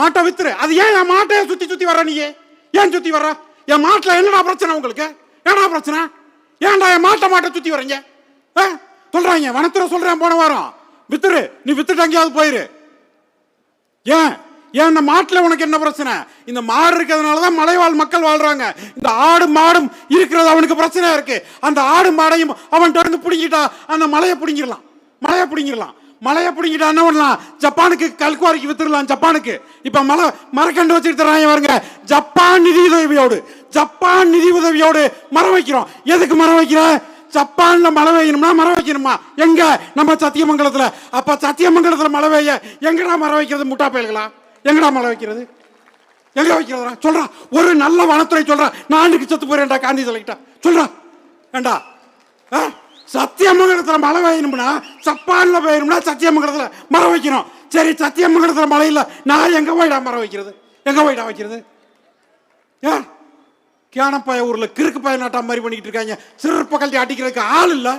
மாட்டை வித்துரு. அது ஏன் என் மாட்டையே சுத்தி சுத்தி வர்ற நீ ஏன் சுத்தி வர்ற? என் மாட்டில் என்னடா பிரச்சனை உங்களுக்கு? என்னடா பிரச்சனை? ஏன்டா என் மாட்டை மாட்டை சுத்தி வர்றீங்க? ஆ? சொல்றாங்க. வனத்துறை சொல்றேன் போன வாரம். வித்துரு. நீ வித்துட்டு எங்கேயாவது போயிரு. ஏன்? ஏன் இந்த மாட்டில் உனக்கு என்ன பிரச்சனை? இந்த மாடு இருக்கிறதுனால தான் மலைவாழ் மக்கள் வாழ்றாங்க. இந்த ஆடு மாடும் இருக்கிறது அவனுக்கு பிரச்சனையாக இருக்கு. அந்த ஆடு மாடையும் அவன்கிட்ட இருந்து பிடிங்கிட்டா அந்த மலையை பிடிங்கிடலாம். மலையை பிடிங்கிடலாம். மலையை பிடிங்கிட்டா என்ன பண்ணலாம் ஜப்பானுக்கு கல்குவாரிக்கு வித்துடலாம் ஜப்பானுக்கு. இப்ப மலை மரக்கண்டு வச்சுட்டு தராங்க பாருங்க. ஜப்பான் நிதி உதவியோடு ஜப்பான் நிதி உதவியோடு மரம் வைக்கிறோம். எதுக்கு மரம் வைக்கிற? ஜப்பான்ல மழை பெய்யணும்னா மரம் வைக்கணுமா? எங்க? நம்ம சத்தியமங்கலத்துல. அப்ப சத்தியமங்கலத்துல மழை பெய்ய எங்கடா மரம் வைக்கிறது? முட்டா பயல்களா? எங்கடா மழை வைக்கிறது? எங்க வைக்கிறதா சொல்றா. ஒரு நல்ல வனத்துறை சொல்றா. நான் செத்து போறேன்டா காந்தி சொல்லிக்கிட்டா. சொல்றா. ஏண்டா? ஆ? சத்தியமங்கலத்தில் மழை பெய்யணும்னா சப்பாலில் பெய்யணும்னா சத்தியமங்கலத்தில் மரம் வைக்கணும். சரி சத்தியமங்கலத்தில் மழை இல்லை நான் எங்கே போயிடா மரம் வைக்கிறது? எங்கே போயிடா வைக்கிறது? ஏன் கேனப்பாய ஊரில் கிறுக்கு பாய நாட்டா மாதிரி பண்ணிக்கிட்டு இருக்காங்க. சிறப்பு கல்வி அடிக்கிறதுக்கு ஆள் இல்லை.